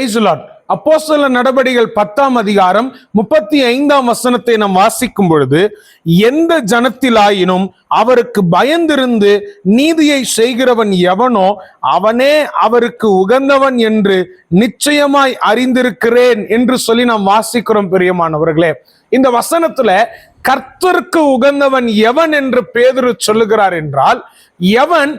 Price lot அப்போ சில நடவடிகள் பத்தாம் அதிகாரம் முப்பத்தி ஐந்தாம் வசனத்தை நாம் வாசிக்கும் பொழுது எந்த ஜனத்திலாயினும் அவருக்கு பயந்திருந்து நீதியை செய்கிறவன் எவனோ அவனே அவருக்கு உகந்தவன் என்று நிச்சயமாய் அறிந்திருக்கிறேன் என்று சொல்லி நாம் வாசிக்கிறோம் பிரியமானவர்களே. இந்த வசனத்துல கர்த்தருக்கு உகந்தவன் எவன் என்று பேதுரு சொல்லுகிறார் என்றால் எவன்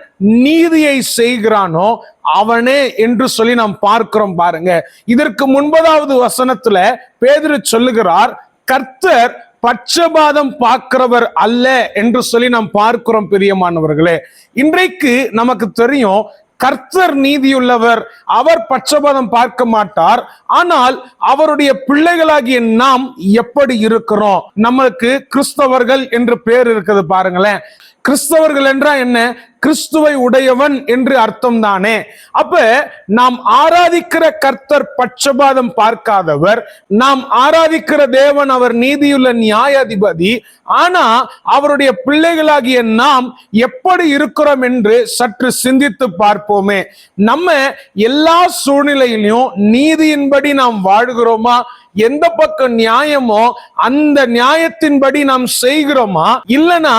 நீதியை செய்கிறானோ அவனே என்று சொல்லி நாம் பார்க்கிறோம் பாருங்க. இதற்கு முன்பதாவது வசனத்துல பேதிரு சொல்லுகிறார் கர்த்தர் பட்சபாதம் பார்க்கிறவர் அல்ல என்று சொல்லி நாம் பார்க்கிறோம் பிரியமானவர்களே. இன்றைக்கு நமக்கு தெரியும் கர்த்தர் நீதியுள்ளவர் அவர் பட்சபாதம் பார்க்க மாட்டார் ஆனால் அவருடைய பிள்ளைகளாகிய நாம் எப்படி இருக்கிறோம்? நம்மளுக்கு கிறிஸ்தவர்கள் என்று பேர் இருக்குது பாருங்களேன். கிறிஸ்தவர்கள் என்றா என்ன? கிறிஸ்துவை உடையவன் என்று அர்த்தம் தானே அப்ப நாம் ஆராதிக்கிற கர்த்தர் பட்சபாதம் பார்க்காதவர் நாம் ஆராதிக்கிற தேவன் அவர் நீதியுள்ள நியாயாதிபதி ஆனா அவருடைய பிள்ளைகளாகிய நாம் எப்படி இருக்கிறோம் என்று சற்று சிந்தித்து பார்ப்போமே. நம்ம எல்லா சூழ்நிலையிலும் நீதியின்படி நாம் வாழ்கிறோமா? எந்த பக்கம் நியாயமோ அந்த நியாயத்தின்படி நாம் செய்கிறோமா? இல்லனா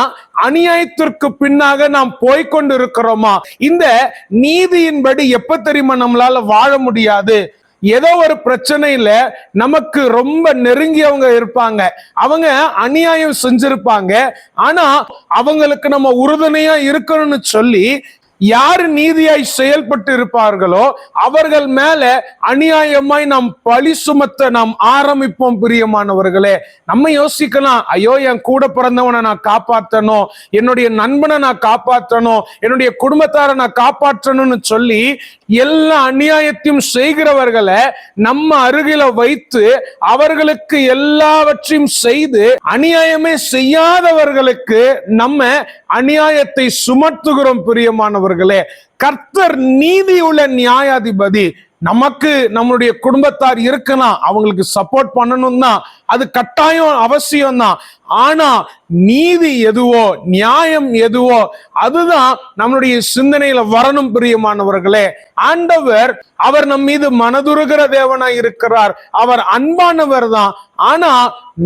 அநியாயத்திற்கு பின்னாக நாம் போய்கொண்டு இருக்கிறோமா இந்த நீதியின்படி எப்ப தெரியுமா நம்மளால வாழ முடியாது? ஏதோ ஒரு பிரச்சனையில நமக்கு ரொம்ப நெருங்கியவங்க இருப்பாங்க. அவங்க அநியாயம் செஞ்சிருப்பாங்க. ஆனா அவங்களுக்கு நம்ம உறுதுணையா இருக்கணும்னு சொல்லி யாரு நீதியாய் செயல்பட்டு இருப்பார்களோ அவர்கள் மேல அநியாயமாய் நாம் பழி சுமத்த நாம் ஆரம்பிப்போம் பிரியமானவர்களே. நம்ம யோசிக்கலாம் ஐயோ என் கூட பிறந்தவனை நான் காப்பாற்றணும் என்னுடைய நண்பனை நான் காப்பாற்றணும் என்னுடைய குடும்பத்தாரை நான் காப்பாற்றணும்னு சொல்லி எல்லா அநியாயத்தையும் செய்கிறவர்களை நம்ம அருகில வைத்து அவர்களுக்கு எல்லாவற்றையும் செய்து அநியாயமே செய்யாதவர்களுக்கு நம்ம அநியாயத்தை சுமத்துகிறோம் பிரியமானவர்களே கர்த்தர் நீதியுள்ள நியாயாதிபதி. நமக்கு நம்மளுடைய குடும்பத்தார் இருக்கலாம் அவங்களுக்கு சப்போர்ட் பண்ணணும் தான் அது கட்டாயம் அவசியம் தான் ஆனா நீதி எதுவோ நியாயம் எதுவோ அதுதான் நம்மளுடைய சிந்தனையில வரணும் பிரியமானவர்களே. ஆண்டவர் அவர் நம் மீது மனதுருகிற தேவனா இருக்கிறார். அவர் அன்பானவர் தான். ஆனா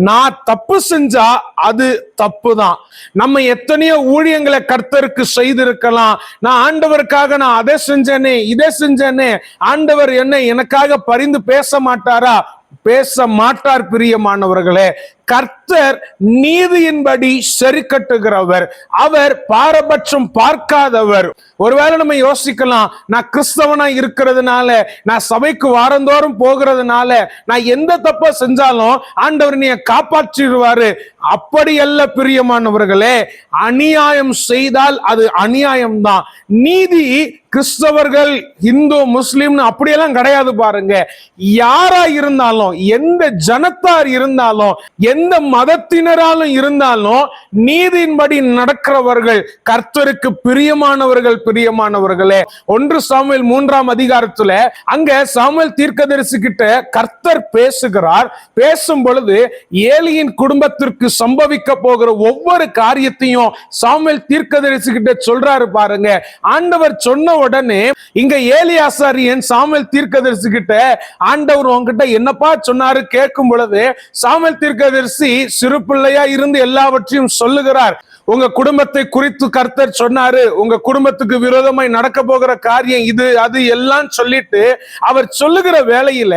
நான் தப்பு செஞ்சா அது தப்பு தான் நம்ம எத்தனையோ ஊழியங்களை கர்த்தருக்கு செய்திருக்கலாம். நான் ஆண்டவருக்காக நான் அதை செஞ்சேனே இதை செஞ்சேனே. ஆண்டவர் என்ன எனக்காக பரிந்து பேச மாட்டாரா? பேச மாட்டார் பிரியமானவர்களே. கர்த்தர் நீதியின்படி சரி கட்டுகிறவர் அவர் பாரபட்சம் பார்க்காதவர். ஒருவேளை நம்ம யோசிக்கலாம் நான் கிறிஸ்தவனா இருக்கிறதுனால நான் சபைக்கு வாரந்தோறும் போகிறதுனால நான் எந்த தப்ப செஞ்சாலும் ஆண்டவர் நீ காப்பாற்றிடுவாரு. அப்படி அல்ல பிரியமானவர்களே அநியாயம் செய்தால் அது அநியாயம் தான் நீதி கிறிஸ்தவர்கள் இந்து முஸ்லிம்னு அப்படியெல்லாம் கிடையாது பாருங்க. யாரா இருந்தாலும் எந்த ஜனத்தார் இருந்தாலும் எந்த மதத்தினராலும் இருந்தாலும் நீதியின்படி நடக்கிறவர்கள் கர்த்தருக்கு பிரியமானவர்கள் பிரியமானவர்களே. ஒன்று சாமுவேல் மூன்றாம் அதிகாரத்துல அங்க சாமுவேல் தீர்க்கதரிசி கிட்ட கர்த்தர் பேசுகிறார். பேசும் பொழுது ஏலியின் குடும்பத்திற்கு சம்பவிக்க போகிற ஒவ்வொரு காரியத்தையும் சாமுவேல் தீர்க்கதரிசி கிட்ட சொல்றாரு பாருங்க. ஆண்டவர் சொன்ன உடனே இங்க ஏலி ஆசாரியன் சாமுவேல் தீர்க்கதரிசி கிட்ட ஆண்டவர் உங்ககிட்ட என்னப்பா சொன்னாரு கேட்கும் பொழுது சாமுவேல் தீர்க்கதரிசி சிறு பிள்ளையா இருந்து எல்லாவற்றையும் சொல்லுகிறார். உங்க குடும்பத்தை குறித்து கர்த்தர் சொன்னாரு. உங்க குடும்பத்துக்கு விரோதமாய் நடக்க போகிற காரியம் இது அது எல்லாம் சொல்லிட்டு அவர் சொல்லுகிற வேளையில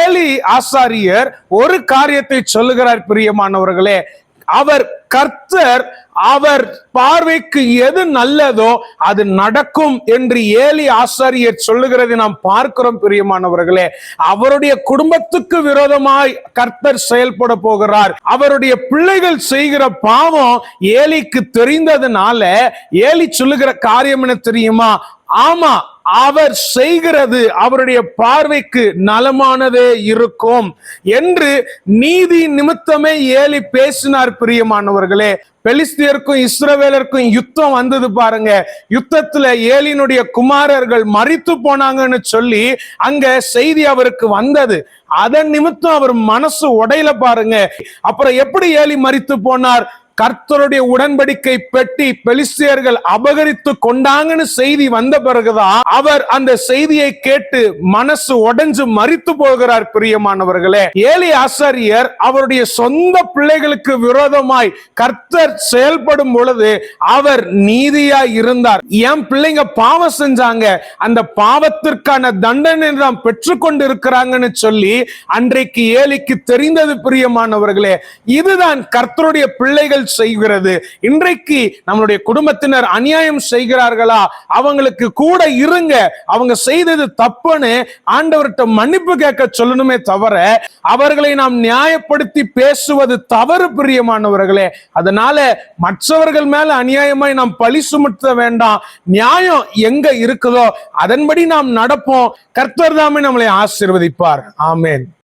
ஏலி ஆசாரியர் ஒரு காரியத்தை சொல்லுகிறார் பிரியமானவர்களே. அவர் கர்த்தர் அவர் பார்வைக்கு எது நல்லதோ அது நடக்கும் என்று ஏலி ஆசாரியர் சொல்லுகிறதை நாம் பார்க்கிறோம் பிரியமானவர்களே. அவருடைய குடும்பத்துக்கு விரோதமாய் கர்த்தர் செயல்பட போகிறார். அவருடைய பிள்ளைகள் செய்கிற பாவம் ஏலிக்கு தெரிந்ததுனால ஏலி சொல்லுகிற காரியம் என்ன தெரியுமா? ஆமா அவர் செய்கிறது அவருடைய பார்வைக்கு நலமானதே இருக்கும் என்று நீதி நிமித்தமே ஏலி பேசினார் பிரியமானவர்களே. பெலிஸ்தியருக்கும் இஸ்ரவேலருக்கும் யுத்தம் வந்தது பாருங்க. யுத்தத்துல ஏலினுடைய குமாரர்கள் மறித்து போனாங்கன்னு சொல்லி அங்க செய்தி அவருக்கு வந்தது. அதன் நிமித்தம் அவர் மனசு உடையில பாருங்க. அப்புறம் எப்படி ஏலி மறித்து போனார்? கர்த்தருடைய உடன்படிக்கை பெட்டி பெலிஸ்தியர்கள் அபகரித்து கொண்டாங்கன்னு செய்தி வந்த பிறகுதான் அவர் அந்த செய்தியை கேட்டு மனசு உடைஞ்சு மறித்து போகிறார் பிரியமானவர்களே. ஏலி ஆசாரியர் அவருடைய சொந்த பிள்ளைகளுக்கு விரோதமாய் கர்த்தர் செயல்படும் பொழுது அவர் நீதியாய் இருந்தார். என் பிள்ளைங்க பாவம் செஞ்சாங்க. அந்த பாவத்திற்கான தண்டனை தான் பெற்றுக்கொண்டு இருக்கிறாங்கன்னு சொல்லி அன்றைக்கு ஏலிக்கு தெரிந்தது பிரியமானவர்களே. இதுதான் கர்த்தருடைய பிள்ளைகள் செய்கிறது. இன்றைக்கு நம்மளுடைய குடும்பத்தினர் அநியாயம் செய்கிறார்களா? அவங்களுக்கு கூட இருங்க. அவங்க செய்தது தப்புன்னு ஆண்டவர்கிட்ட மன்னிப்பு கேட்க சொல்லணுமே தவிர அவர்களை நாம் நியாயப்படுத்தி பேசுவது தவறு பிரியமானவர்களே. அதனால மற்றவர்கள் மேல அநியாயமாய் நாம் பழி சுமத்த வேண்டாம். நியாயம் எங்க இருக்குதோ அதன்படி நாம் நடப்போம். கர்த்தர் தாமே நம்மளை ஆசிர்வதிப்பார். ஆமேன்.